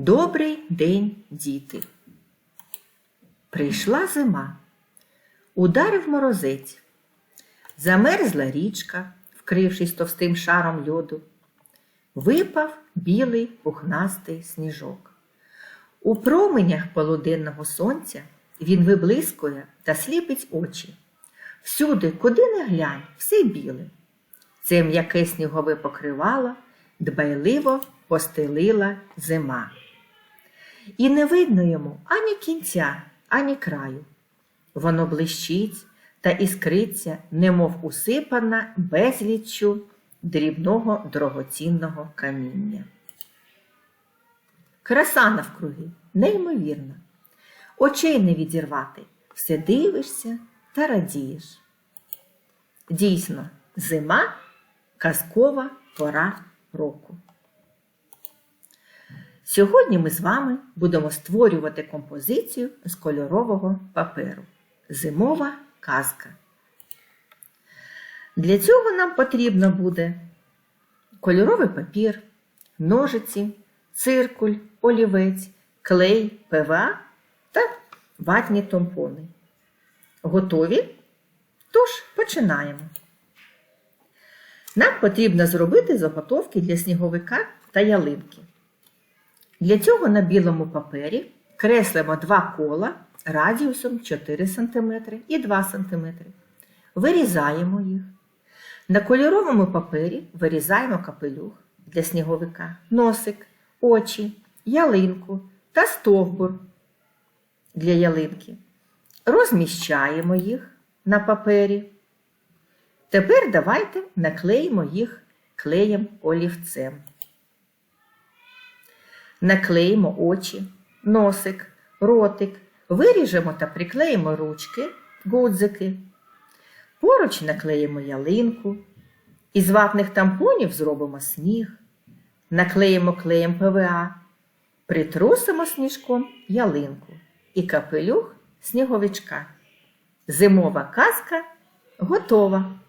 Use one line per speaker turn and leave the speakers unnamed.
Добрий день, діти. Прийшла зима. Ударив морозець. Замерзла річка, вкрившись товстим шаром льоду. Випав білий пухнастий сніжок. У променях полуденного сонця він виблискує та сліпить очі. Всюди, куди не глянь, все біле. Це м'яке снігове покривало дбайливо постелила зима. І не видно йому ані кінця, ані краю. Воно блищить та іскриться, немов усипана безліччю дрібного дорогоцінного каміння. Краса навкруги неймовірна. Очей не відірвати, все дивишся та радієш. Дійсно, зима казкова пора року. Сьогодні ми з вами будемо створювати композицію з кольорового паперу. Зимова казка. Для цього нам потрібно буде кольоровий папір, ножиці, циркуль, олівець, клей, ПВА та ватні тампони. Готові? Тож починаємо. Нам потрібно зробити заготовки для сніговика та ялинки. Для цього на білому папері креслимо два кола радіусом 4 см і 2 см. Вирізаємо їх. На кольоровому папері вирізаємо капелюх для сніговика, носик, очі, ялинку та стовбур для ялинки. Розміщаємо їх на папері. Тепер давайте наклеїмо їх клеєм олівцем. Наклеїмо очі, носик, ротик, виріжемо та приклеїмо ручки, гудзики. Поруч наклеїмо ялинку. Із ватних тампонів зробимо сніг, наклеїмо клеєм ПВА, притрусимо сніжком ялинку і капелюх сніговичка. Зимова казка готова.